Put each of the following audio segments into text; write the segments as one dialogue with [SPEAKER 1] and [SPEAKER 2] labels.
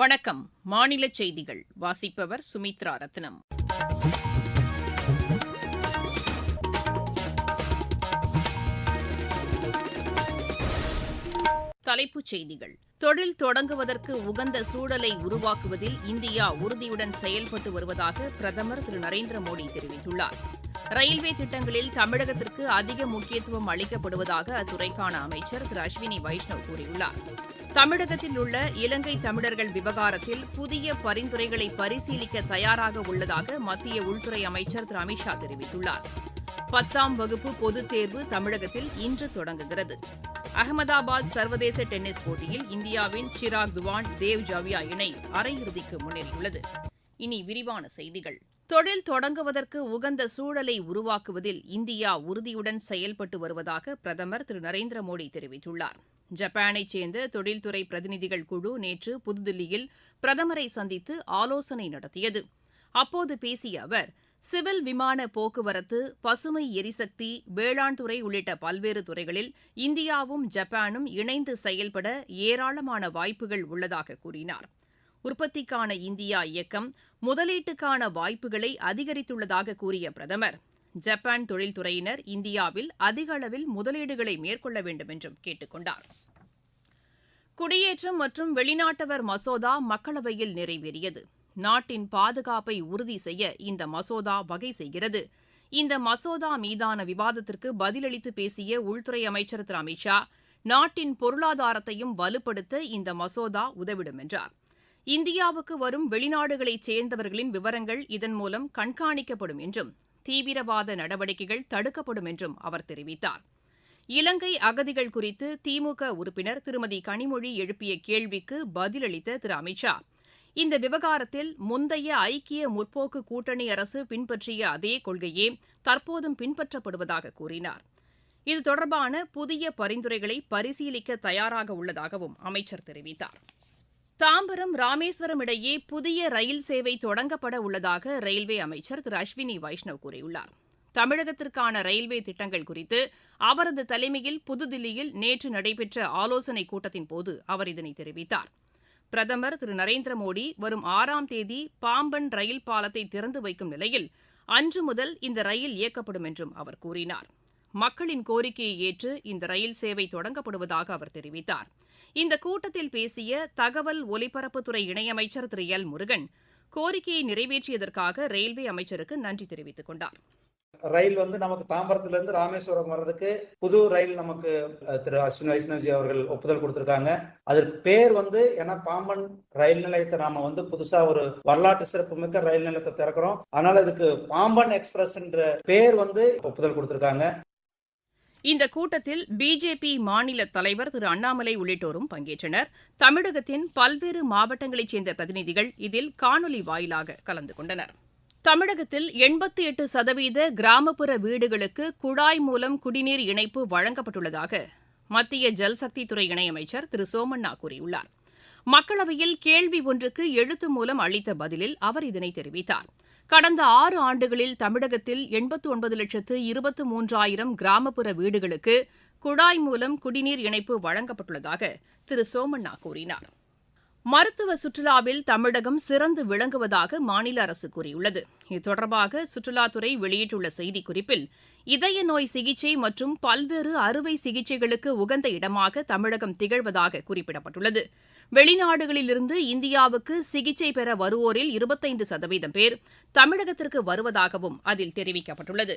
[SPEAKER 1] வணக்கம் மாநில செய்திகள் வாசிப்பவர் சுமித்ரா ரத்னம் தலைப்புச் செய்திகள் தொழில் தொடங்குவதற்கு உகந்த சூழலை உருவாக்குவதில் இந்தியா உறுதியுடன் செயல்பட்டு வருவதாக பிரதமர் திரு நரேந்திர மோடி தெரிவித்துள்ளார் ரயில்வே திட்டங்களில் தமிழகத்திற்கு அதிக முக்கியத்துவம் அளிக்கப்படுவதாக அத்துறைக்கான அமைச்சர் திரு அஸ்வினி வைஷ்ணவ் கூறியுள்ளார் தமிழகத்தில் உள்ள இலங்கை தமிழர்கள் விவகாரத்தில் புதிய பரிந்துரைகளை பரிசீலிக்க தயாராக உள்ளதாக மத்திய உள்துறை அமைச்சர் திரு அமித்ஷா தெரிவித்துள்ளார் பத்தாம் வகுப்பு பொதுத் தேர்வு தமிழகத்தில் இன்று தொடங்குகிறது அகமதாபாத் சர்வதேச டென்னிஸ் போட்டியில் இந்தியாவின் சிராக் துவான் தேவ் ஜாவியா இணை அரையிறுதிக்கு முன்னேறியுள்ளது இனி விரிவான செய்திகள் தொழில் தொடங்குவதற்கு உகந்த சூழலை உருவாக்குவதில் இந்தியா உறுதியுடன் செயல்பட்டு வருவதாக பிரதமர் திரு நரேந்திர மோடி தெரிவித்துள்ளார் ஜப்பானைச் சேர்ந்த தொழில்துறை பிரதிநிதிகள் குழு நேற்று புதுதில்லியில் பிரதமரை சந்தித்து ஆலோசனை நடத்தியது அப்போது பேசிய அவர் சிவில் விமான போக்குவரத்து பசுமை எரிசக்தி வேளாண் துறை உள்ளிட்ட பல்வேறு துறைகளில் இந்தியாவும் ஜப்பானும் இணைந்து செயல்பட ஏராளமான வாய்ப்புகள் உள்ளதாக கூறினாா் உற்பத்திக்கான இந்தியா இயக்கம் முதலீட்டுக்கான வாய்ப்புகளை அதிகரித்துள்ளதாக கூறிய பிரதமர் ஜப்பான் தொழில்துறையினர் இந்தியாவில் அதிக அளவில் முதலீடுகளை மேற்கொள்ள வேண்டும் என்றும் கேட்டுக் கொண்டார் குடியேற்றம் மற்றும் வெளிநாட்டவர் மசோதா மக்களவையில் நிறைவேறியது நாட்டின் பாதுகாப்பை உறுதி செய்ய இந்த மசோதா வகை செய்கிறது இந்த மசோதா மீதான விவாதத்திற்கு பதிலளித்து பேசிய உள்துறை அமைச்சர் திரு அமித் ஷா நாட்டின் பொருளாதாரத்தையும் வலுப்படுத்த இந்த மசோதா உதவிடும் என்றாா் இந்தியாவுக்கு வரும் வெளிநாடுகளைச் சேர்ந்தவர்களின் விவரங்கள் இதன் மூலம் கண்காணிக்கப்படும் என்றும் தீவிரவாத நடவடிக்கைகள் தடுக்கப்படும் என்றும் அவர் தெரிவித்தார் இலங்கை அகதிகள் குறித்து திமுக உறுப்பினர் திருமதி கனிமொழி எழுப்பிய கேள்விக்கு பதிலளித்த திரு அமித்ஷா இந்த விவகாரத்தில் முந்தைய ஐக்கிய முற்போக்கு கூட்டணி அரசு பின்பற்றிய அதே கொள்கையே தற்போதும் பின்பற்றப்படுவதாக கூறினார் இது தொடர்பான புதிய பரிந்துரைகளை பரிசீலிக்க தயாராக உள்ளதாகவும் அமைச்சர் தெரிவித்தாா் தாம்பரம் ராமேஸ்வரம் இடையே புதிய ரயில் சேவை தொடங்கப்பட உள்ளதாக ரயில்வே அமைச்சர் திரு அஸ்வினி வைஷ்ணவ் கூறியுள்ளார் தமிழகத்திற்கான ரயில்வே திட்டங்கள் குறித்து அவரது தலைமையில் புதுதில்லியில் நேற்று நடைபெற்ற ஆலோசனைக் போது அவர் இதனை தெரிவித்தார் பிரதமர் திரு நரேந்திர மோடி வரும் ஆறாம் தேதி பாம்பன் ரயில் பாலத்தை திறந்து வைக்கும் நிலையில் அன்று முதல் இந்த ரயில் இயக்கப்படும் என்றும் அவர் கூறினார் மக்களின் கோரிக்கையை ஏற்று இந்த ரயில் சேவை தொடங்கப்படுவதாக அவர் தெரிவித்தார் இந்த கூட்டத்தில் பேசிய தகவல் ஒலிபரப்புத்துறை இணையமைச்சர் திரு எல் முருகன் கோரிக்கையை நிறைவேற்றியதற்காக ரயில்வே அமைச்சருக்கு நன்றி தெரிவித்துக் கொண்டார்
[SPEAKER 2] ரயில் வந்து நமக்கு தாம்பரத்திலிருந்து ராமேஸ்வரம் வர்றதுக்கு புது ரயில் நமக்கு திரு அஸ்வின் வைஷ்ணவ்ஜி அவர்கள் ஒப்புதல் கொடுத்திருக்காங்க அதற்கு பேர் வந்து ஏன்னா பாம்பன் ரயில் நிலையத்தை நாம வந்து புதுசா ஒரு வரலாற்று சிறப்புமிக்க ரயில் நிலையத்தை திறக்கிறோம் அதனால இதுக்கு பாம்பன் எக்ஸ்பிரஸ் பேர் வந்து ஒப்புதல் கொடுத்திருக்காங்க
[SPEAKER 1] இந்த கூட்டத்தில் பிஜேபி மாநில தலைவர் திரு அண்ணாமலை உள்ளிட்டோரும் பங்கேற்றனர் தமிழகத்தின் பல்வேறு மாவட்டங்களைச் சேர்ந்த பிரதிநிதிகள் இதில் காணொலி வாயிலாக கலந்து கொண்டனர் தமிழகத்தில் எண்பத்தி எட்டு சதவீத கிராமப்புற வீடுகளுக்கு குழாய் மூலம் குடிநீர் இணைப்பு வழங்கப்பட்டுள்ளதாக மத்திய ஜல்சக்தித்துறை இணையமைச்சர் திரு சோமண்ணா கூறியுள்ளார் மக்களவையில் கேள்வி ஒன்றுக்கு எழுத்து மூலம் அளித்த பதிலில் அவர் இதனை தெரிவித்தாா் கடந்த ஆறு ஆண்டுகளில் தமிழகத்தில் எண்பத்தி ஒன்பது லட்சத்து இருபத்து மூன்றாயிரம் கிராமப்புற வீடுகளுக்கு குழாய் மூலம் குடிநீர் இணைப்பு வழங்கப்பட்டுள்ளதாக திரு சோமண்ணா கூறினார் மருத்துவ சுற்றுலாவில் தமிழகம் சிறந்து விளங்குவதாக மாநில அரசு கூறியுள்ளது இது தொடர்பாக சுற்றுலாத்துறை வெளியிட்டுள்ள செய்திக்குறிப்பில் இதய நோய் சிகிச்சை மற்றும் பல்வேறு அறுவை சிகிச்சைகளுக்கு உகந்த இடமாக தமிழகம் திகழ்வதாக குறிப்பிடப்பட்டுள்ளது வெளிநாடுகளிலிருந்து இந்தியாவுக்கு சிகிச்சை பெற வருவோரில் இருபத்தைந்து சதவீதம் பேர் தமிழகத்திற்கு வருவதாகவும் அதில் தெரிவிக்கப்பட்டுள்ளது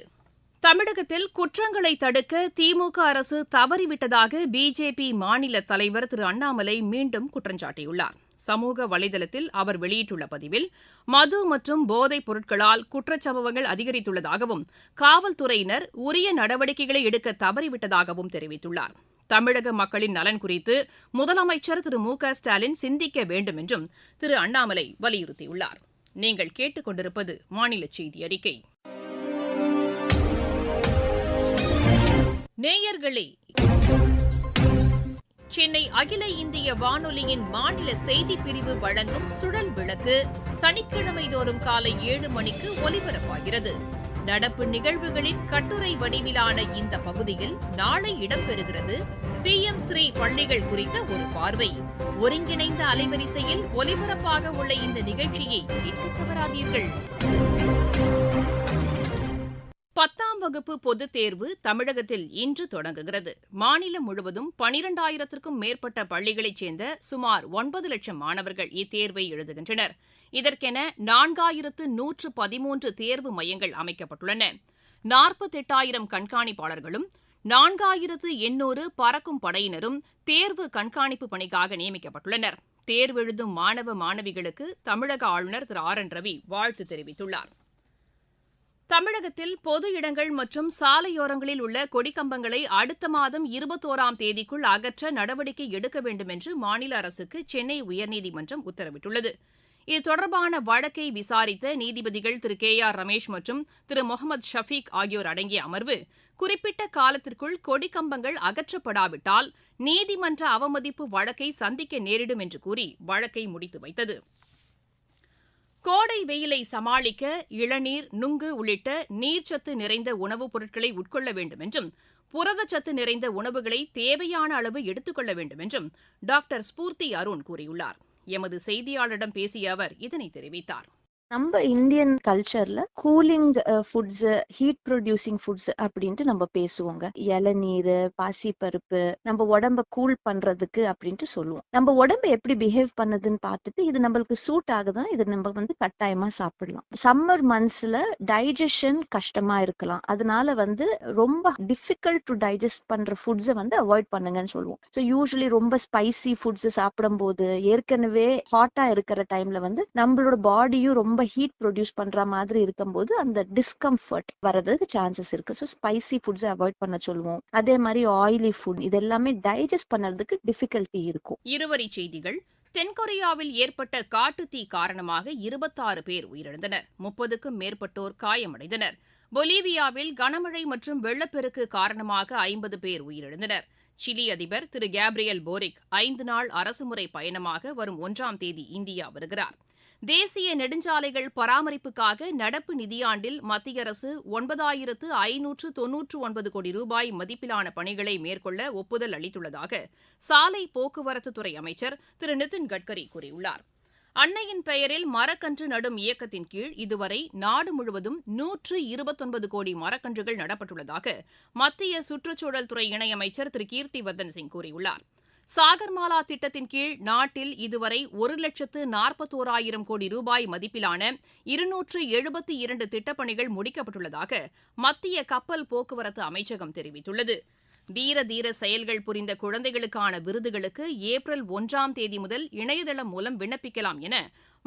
[SPEAKER 1] தமிழகத்தில் குற்றங்களை தடுக்க திமுக அரசு தவறிவிட்டதாக பிஜேபி மாநில தலைவர் திரு அண்ணாமலை மீண்டும் குற்றம் சாட்டியுள்ளார் சமூக வலைதளத்தில் அவர் வெளியிட்டுள்ள பதிவில் மது மற்றும் போதைப் பொருட்களால் குற்றச்சம்பவங்கள் அதிகரித்துள்ளதாகவும் காவல்துறையினர் உரிய நடவடிக்கைகளை எடுக்க தவறிவிட்டதாகவும் தெரிவித்துள்ளார் தமிழக மக்களின் நலன் குறித்து முதலமைச்சர் திரு மு க ஸ்டாலின் சிந்திக்க வேண்டும் என்றும் திரு அண்ணாமலை வலியுறுத்தியுள்ளார் நீங்கள் கேட்டுக்கொண்டிருப்பது மாநில செய்தி அறிக்கை நேயர்களே சென்னை அகில இந்திய வானொலியின் மாநில செய்திப் பிரிவு வழங்கும் சுழல் விளக்கு சனிக்கிழமை தோறும் காலை ஏழு மணிக்கு ஒலிபரப்பாகிறது நடப்பு நிகழ்வுகளின் கட்டுரை வடிவிலான இந்த பகுதியில் நாளை இடம்பெறுகிறது பி எம் ஸ்ரீ பள்ளிகள் குறித்த ஒரு பார்வை ஒருங்கிணைந்த அலைவரிசையில் ஒலிபரப்பாக உள்ள இந்த நிகழ்ச்சியை கேட்டு தவறாதீர்கள் பத்தாம் வகுப்பு பொதுத் தேர்வு தமிழகத்தில் இன்று தொடங்குகிறது மாநிலம் முழுவதும் பனிரெண்டாயிரத்திற்கும் மேற்பட்ட பள்ளிகளைச் சேர்ந்த சுமார் ஒன்பது லட்சம் மாணவர்கள் இத்தேர்வை எழுதுகின்றனர் இதற்கென நான்காயிரத்து நூற்று பதிமூன்று தேர்வு மையங்கள் அமைக்கப்பட்டுள்ளன நாற்பத்தெட்டாயிரம் கண்காணிப்பாளர்களும் நான்காயிரத்து எண்ணூறு பறக்கும் படையினரும் தேர்வு கண்காணிப்பு பணிக்காக நியமிக்கப்பட்டுள்ளனர் தேர்வெழுதும் மாணவ மாணவிகளுக்கு தமிழக ஆளுநர் திரு ஆர் என் ரவி வாழ்த்து தெரிவித்துள்ளார் தமிழகத்தில் பொது இடங்கள் மற்றும் சாலையோரங்களில் உள்ள கொடிக்கம்பங்களை அடுத்த மாதம் இருபத்தோராம் தேதிக்குள் அகற்ற நடவடிக்கை எடுக்க வேண்டும் என்று மாநில அரசுக்கு சென்னை உயர்நீதிமன்றம் உத்தரவிட்டுள்ளது இது தொடர்பான வழக்கை விசாரித்த நீதிபதிகள் திரு கே ஆர் ரமேஷ் மற்றும் திரு முகமது ஷஃபீக் ஆகியோர் அடங்கிய அமர்வு குறிப்பிட்ட காலத்திற்குள் கொடிக்கம்பங்கள் அகற்றப்படாவிட்டால் நீதிமன்ற அவமதிப்பு வழக்கை சந்திக்க நேரிடும் என்று கூறி வழக்கை முடித்து வைத்தது கோடை வெயிலை சமாளிக்க இளநீர் நுங்கு உள்ளிட்ட நீர்ச்சத்து நிறைந்த உணவுப் பொருட்களை உட்கொள்ள வேண்டும் என்றும் புரதச்சத்து நிறைந்த உணவுகளை தேவையான அளவு எடுத்துக்கொள்ள வேண்டும் என்றும் டாக்டர் ஸ்பூர்த்தி அருண் கூறியுள்ளார் எமது செய்தியாளரிடம் பேசிய அவர் இதனை தெரிவித்தாா்
[SPEAKER 3] நம்ம இந்தியன் கல்ச்சர்ல cooling foods heat producing foods அப்படின்ட்டு நம்ம பேசுவோங்க இளநீர் பாசிப்பருப்பு நம்ம உடம்ப கூல் பண்றதுக்கு அப்படின்ட்டு சொல்லுவோம் நம்ம உடம்பு எப்படி பிஹேவ் பண்ணுதுன்னு பார்த்துட்டு இது நம்மளுக்கு சூட் ஆகுதான் இது நம்ம வந்து கட்டாயமா சாப்பிடலாம் சம்மர் மந்த்ஸ்ல டைஜஷன் கஷ்டமா இருக்கலாம் அதனால வந்து ரொம்ப டிஃபிகல்ட் டு டைஜஸ்ட் பண்ற ஃபுட்ஸை வந்து அவாய்ட் பண்ணுங்கன்னு சொல்லுவோம் ஸோ யூஸ்வலி ரொம்ப ஸ்பைசி ஃபுட்ஸ் சாப்பிடும் போது ஏற்கனவே ஹாட்டா இருக்கிற டைம்ல வந்து நம்மளோட பாடியும் ரொம்ப ரொம்ப ஹீட் ப்ரொடியூஸ் பண்ற மாதிரி இருக்கும்போது அந்த டிஸ்கம்ஃபர்ட் வர்றதுக்கு சான்சஸ் இருக்கு ஸோ ஸ்பைசி ஃபுட்ஸ் அவாய்ட் பண்ண சொல்லுவோம் அதே மாதிரி ஆயிலி ஃபுட் இது எல்லாமே டைஜஸ்ட் பண்ணறதுக்கு டிஃபிகல்ட்டி இருக்கும்
[SPEAKER 1] இருவரி செய்திகள் தென்கொரியாவில் ஏற்பட்ட காட்டுத்தீ காரணமாக இருபத்தாறு பேர் உயிரிழந்தனர் முப்பதுக்கும் மேற்பட்டோர் காயமடைந்தனர் பொலிவியாவில் கனமழை மற்றும் வெள்ளப்பெருக்கு காரணமாக ஐம்பது பேர் உயிரிழந்தனர் சிலி அதிபர் திரு கேப்ரியல் போரிக் ஐந்து நாள் அரசுமுறை பயணமாக வரும் ஒன்றாம் தேதி இந்தியா வருகிறார் தேசிய நெடுஞ்சாலைகள் பராமரிப்புக்காக நடப்பு நிதியாண்டில் மத்திய அரசு ஒன்பதாயிரத்து ஐநூற்று தொன்னூற்று ஒன்பது கோடி ரூபாய் மதிப்பிலான பணிகளை மேற்கொள்ள ஒப்புதல் அளித்துள்ளதாக சாலை போக்குவரத்துத்துறை அமைச்சர் திரு நிதின் கட்கரி கூறியுள்ளார் அன்னையின் பெயரில் மரக்கன்று நடும் இயக்கத்தின் கீழ் இதுவரை நாடு முழுவதும் நூற்று இருபத்தொன்பது கோடி மரக்கன்றுகள் நடப்பட்டுள்ளதாக மத்திய சுற்றுச்சூழல் துறை இணையமைச்சர் திரு வர்தன் சிங் கூறியுள்ளாா் சாகர்மாலா திட்டத்தின் கீழ் நாட்டில் இதுவரை ஒரு லட்சத்து நாற்பத்தோராயிரம் கோடி ரூபாய் மதிப்பிலான இருநூற்று எழுபத்தி இரண்டு திட்டப்பணிகள் முடிக்கப்பட்டுள்ளதாக மத்திய கப்பல் போக்குவரத்து அமைச்சகம் தெரிவித்துள்ளது வீர தீர செயல்கள் புரிந்த குழந்தைகளுக்கான விருதுகளுக்கு ஏப்ரல் ஒன்றாம் தேதி முதல் இணையதளம் மூலம் விண்ணப்பிக்கலாம் என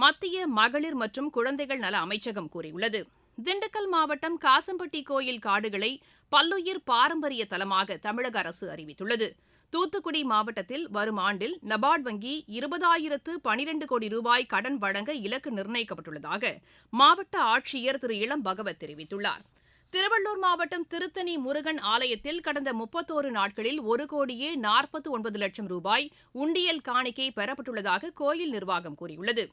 [SPEAKER 1] மத்திய மகளிர் மற்றும் குழந்தைகள் நல அமைச்சகம் கூறியுள்ளது திண்டுக்கல் மாவட்டம் காசம்பட்டி கோயில் காடுகளை பல்லுயிர் பாரம்பரிய தலமாக தமிழக அரசு அறிவித்துள்ளது தூத்துக்குடி மாவட்டத்தில் வரும் ஆண்டில் நபார்டு வங்கி இருபதாயிரத்து பனிரெண்டு கோடி ரூபாய் கடன் வழங்க இலக்கு நிர்ணயிக்கப்பட்டுள்ளதாக மாவட்ட ஆட்சியர் திரு இளம் பகவத் தெரிவித்துள்ளார் திருவள்ளூர் மாவட்டம் திருத்தணி முருகன் ஆலயத்தில் கடந்த முப்பத்தோரு நாட்களில் ஒரு கோடியே நாற்பத்து ஒன்பது லட்சம் ரூபாய் உண்டியல் காணிக்கை பெறப்பட்டுள்ளதாக கோயில் நிர்வாகம் கூறியுள்ளது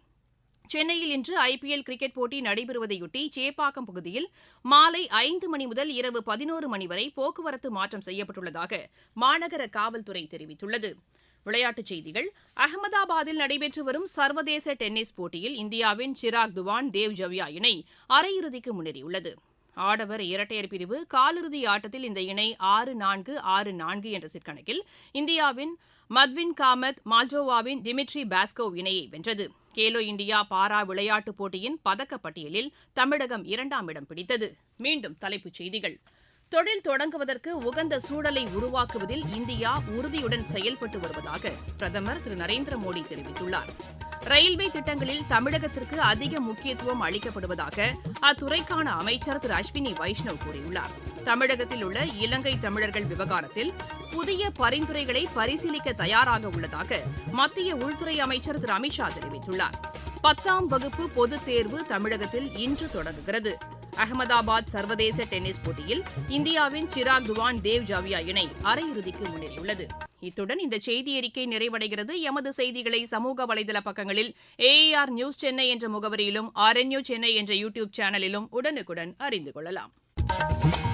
[SPEAKER 1] சென்னையில் இன்று ஐபிஎல் கிரிக்கெட் போட்டி நடைபெறுவதையொட்டி சேப்பாக்கம் பகுதியில் மாலை ஐந்து மணி முதல் இரவு பதினோரு மணி வரை போக்குவரத்து மாற்றம் செய்யப்பட்டுள்ளதாக மாநகர காவல்துறை தெரிவித்துள்ளது விளையாட்டுச் செய்திகள் அகமதாபாத்தில் நடைபெற்று வரும் சர்வதேச டென்னிஸ் போட்டியில் இந்தியாவின் சிராக் துவான் தேவ் ஜவ்யா இணை அரையிறுதிக்கு முன்னேறியுள்ளது ஆடவர் இரட்டையர் பிரிவு காலிறுதி ஆட்டத்தில் இந்த இணை ஆறு நான்கு ஆறு நான்கு என்ற சிற்கணக்கில் இந்தியாவின் மத்வின் காமத் மால்டோவாவின் டிமிட்ரி பாஸ்கோவ் இணையை வென்றது கேலோ இண்டியா பாரா விளையாட்டுப் போட்டியின் பதக்கப்பட்டியலில் தமிழகம் இரண்டாம் இடம் பிடித்தது மீண்டும் தலைப்புச் செய்திகள் தொழில் தொடங்குவதற்கு உகந்த சூழலை உருவாக்குவதில் இந்தியா உறுதியுடன் செயல்பட்டு வருவதாக பிரதமர் திரு நரேந்திர மோடி தெரிவித்துள்ளார் ரயில்வே திட்டங்களில் தமிழகத்திற்கு அதிக முக்கியத்துவம் அளிக்கப்படுவதாக அத்துறைக்கான அமைச்சர் திரு அஸ்வினி வைஷ்ணவ் கூறியுள்ளார் தமிழகத்தில் உள்ள இலங்கை தமிழர்கள் விவகாரத்தில் புதிய பரிந்துரைகளை பரிசீலிக்க தயாராக உள்ளதாக மத்திய உள்துறை அமைச்சர் திரு அமித்ஷா தெரிவித்துள்ளார் பத்தாம் வகுப்பு பொதுத் தேர்வு தமிழகத்தில் இன்று தொடங்குகிறது அகமதாபாத் சர்வதேச டென்னிஸ் போட்டியில் இந்தியாவின் சிராக் துவான் தேவ் ஜாவியா இணை அரையிறுதிக்கு முன்னேறியுள்ளது இத்துடன் இந்த செய்தி அறிக்கை நிறைவடைகிறது எமது செய்திகளை சமூக வலைதள பக்கங்களில் ஏஆர் நியூஸ் சென்னை என்ற முகவரியிலும் யூ சென்னை என்ற யூடியூப் சேனலிலும் உடனுக்குடன் அறிந்து கொள்ளலாம்